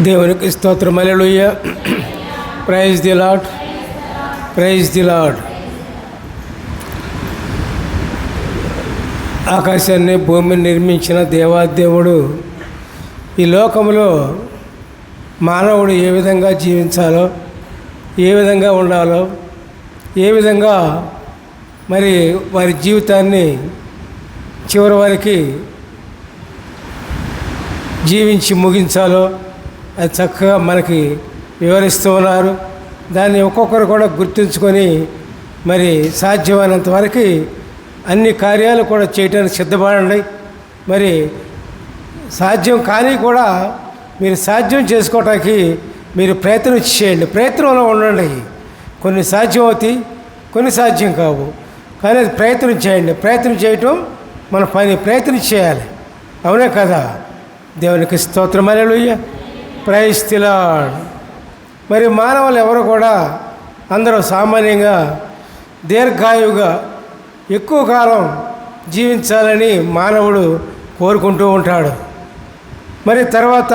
దేవునికి స్తోత్రం. Hallelujah praise the Lord praise the Lord ఆకాశాన్ని భూమిని నిర్మించిన దేవాదేవుడు ఈ లోకంలో మానవుడు ఏ విధంగా జీవించాలో ఏ విధంగా ఉండాలో ఏ విధంగా మరి వారి జీవితాన్ని చివరి వారికి జీవించి ముగించాలో అది చక్కగా మనకి వివరిస్తూ ఉన్నారు. దాన్ని ఒక్కొక్కరు కూడా గుర్తుంచుకొని మరి సాధ్యమైనంత వరకు అన్ని కార్యాలు కూడా చేయడానికి సిద్ధపడండి. మరి సాధ్యం కానీ కూడా మీరు సాధ్యం చేసుకోవటానికి మీరు ప్రయత్నం చేయండి. ప్రయత్నంలో ఉండండి. కొన్ని సాధ్యం అవుతాయి కొన్ని సాధ్యం కావు. కానీ అది ప్రయత్నం చేయండి. ప్రయత్నం చేయటం మన పని. ప్రయత్నం చేయాలి. అవునే కదా? దేవునికి స్తోత్రం. అలెలుయ్య ప్రైజ్ మరి మానవులు ఎవరు కూడా అందరూ సామాన్యంగా దీర్ఘాయువుగా ఎక్కువ కాలం జీవించాలని మానవుడు కోరుకుంటూ ఉంటాడు. మరి తర్వాత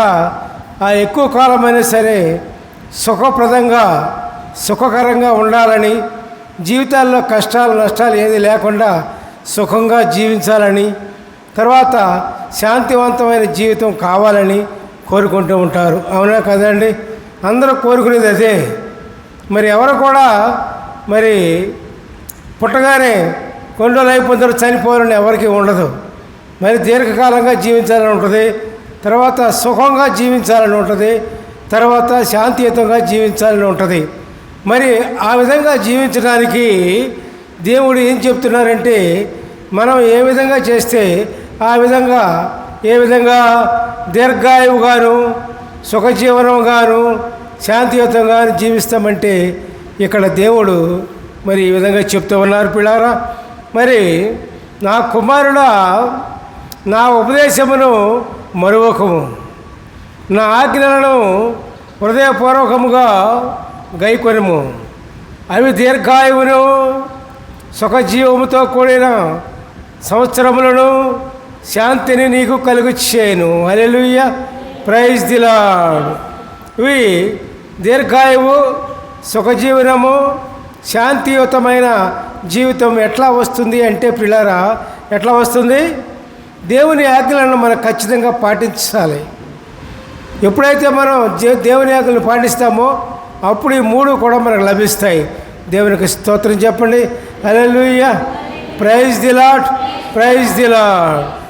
ఆ ఎక్కువ కాలమైనా సరే సుఖప్రదంగా సుఖకరంగా ఉండాలని జీవితాల్లో కష్టాలు నష్టాలు ఏది లేకుండా సుఖంగా జీవించాలని తర్వాత శాంతివంతమైన జీవితం కావాలని కోరుకుంటూ ఉంటారు. అవునా కదండి? అందరూ కోరుకునేది అదే. మరి ఎవరు కూడా మరి పుట్టగానే కొండలు అయిపోతారు చనిపోవాలని ఎవరికి ఉండదు. మరి దీర్ఘకాలంగా జీవించాలని ఉంటుంది. తర్వాత సుఖంగా జీవించాలని ఉంటుంది. తర్వాత శాంతియుతంగా జీవించాలని ఉంటుంది. మరి ఆ విధంగా జీవించడానికి దేవుడు ఏం చెప్తున్నారంటే మనం ఏ విధంగా చేస్తే ఆ విధంగా ఏ విధంగా దీర్ఘాయువుగాను సుఖజీవనంగాను శాంతియుతంగా జీవిస్తామంటే ఇక్కడ దేవుడు మరి ఈ విధంగా చెప్తూ ఉన్నారు పిల్లారా. మరి నా కుమారుడ నా ఉపదేశమును మరువకము. నా ఆజ్ఞలను హృదయపూర్వకముగా గైకొనము. అవి దీర్ఘాయువును సుఖజీవముతో కూడిన సంవత్సరములను శాంతిని నీకు కలుగు చేయను అలెలుయ్య ప్రైజ్ దిలాడ్ ఇవి దీర్ఘాయువు సుఖజీవనము శాంతియుతమైన జీవితం ఎట్లా వస్తుంది అంటే పిల్లరా ఎట్లా వస్తుంది? దేవుని ఆజ్ఞలను మనం ఖచ్చితంగా పాటించాలి. ఎప్పుడైతే మనం దేవుని ఆజ్ఞలను పాటిస్తామో అప్పుడు ఈ మూడు కూడా మనకు లభిస్తాయి. దేవునికి స్తోత్రం చెప్పండి. Hallelujah praise the Lord praise the Lord